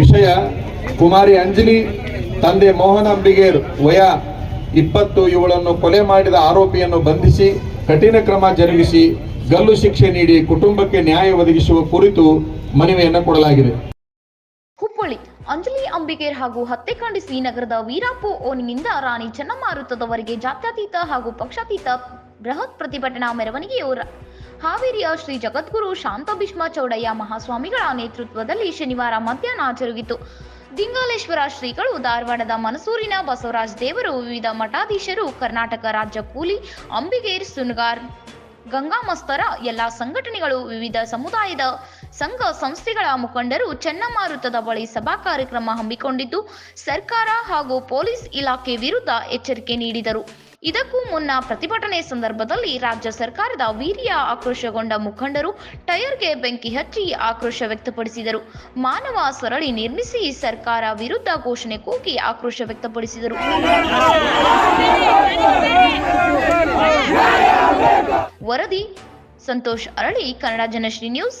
ವಿಷಯ. ಕುಮಾರಿ ಅಂಜಲಿ, ತಂದೆ ಮೋಹನ್ ಅಂಬಿಗೇರ್, ವಯ ಇಪ್ಪತ್ತು, ಇವಳನ್ನು ಕೊಲೆ ಮಾಡಿದ ಆರೋಪಿಯನ್ನು ಬಂಧಿಸಿ, ಕಠಿಣ ಕ್ರಮ ಜರುಗಿಸಿ, ಗಲ್ಲು ಶಿಕ್ಷೆ ನೀಡಿ ಕುಟುಂಬಕ್ಕೆ ನ್ಯಾಯ ಒದಗಿಸುವ ಕುರಿತು ಮನವಿಯನ್ನು ಕೊಡಲಾಗಿದೆ. ಹುಬ್ಬಳ್ಳಿ ಅಂಜಲಿ ಅಂಬಿಗೇರ್ ಹಾಗೂ ಹತ್ತೆ ಖಂಡಿಸಿ ನಗರದ ವೀರಾಪು ಓನಿನಿಂದ ರಾಣಿ ಚೆನ್ನಮಾರುತದವರೆಗೆ ಜಾತ್ಯತೀತ ಹಾಗೂ ಪಕ್ಷಾತೀತ ಬೃಹತ್ ಪ್ರತಿಭಟನಾ ಮೆರವಣಿಗೆಯು ಹಾವೇರಿಯ ಶ್ರೀ ಜಗದ್ಗುರು ಶಾಂತ ಭೀಷ್ಮ ಚೌಡಯ್ಯ ಮಹಾಸ್ವಾಮಿಗಳ ನೇತೃತ್ವದಲ್ಲಿ ಶನಿವಾರ ಮಧ್ಯಾಹ್ನ ಜರುಗಿತು. ದಿಂಗಾಲೇಶ್ವರ ಶ್ರೀಗಳು ಧಾರವಾಡದ ಮನಸೂರಿನ ಬಸವರಾಜ ದೇವರು ವಿವಿಧ ಮಠಾಧೀಶರು, ಕರ್ನಾಟಕ ರಾಜ್ಯ ಕೂಲಿ, ಅಂಬಿಗೇರ್, ಸುನ್ಗಾರ್ ಗಂಗಾಮಸ್ತರ ಎಲ್ಲ ಸಂಘಟನೆಗಳು, ವಿವಿಧ ಸಮುದಾಯದ ಸಂಘ ಸಂಸ್ಥೆಗಳ ಮುಖಂಡರು ಚನ್ನಮಾರುತದ ಬಳಿ ಸಭಾ ಕಾರ್ಯಕ್ರಮ ಹಮ್ಮಿಕೊಂಡಿದ್ದು, ಸರ್ಕಾರ ಹಾಗೂ ಪೊಲೀಸ್ ಇಲಾಖೆ ವಿರುದ್ಧ ಎಚ್ಚರಿಕೆ ನೀಡಿದರು. ಇದಕ್ಕೂ ಮುನ್ನ ಪ್ರತಿಭಟನೆ ಸಂದರ್ಭದಲ್ಲಿ ರಾಜ್ಯ ಸರ್ಕಾರದ ವೀರ್ಯ ಆಕ್ರೋಶಗೊಂಡ ಮುಖಂಡರು ಟೈರ್ಗೆ ಬೆಂಕಿ ಹಚ್ಚಿ ಆಕ್ರೋಶ ವ್ಯಕ್ತಪಡಿಸಿದರು. ಮಾನವ ಸರಳಿ ನಿರ್ಮಿಸಿ ಸರ್ಕಾರ ವಿರುದ್ಧ ಘೋಷಣೆ ಕೂಗಿ ಆಕ್ರೋಶ ವ್ಯಕ್ತಪಡಿಸಿದರು. ವರದಿ, ಸಂತೋಷ್ ಅರಳಿ, ಕನ್ನಡ ಜನಶ್ರೀ ನ್ಯೂಸ್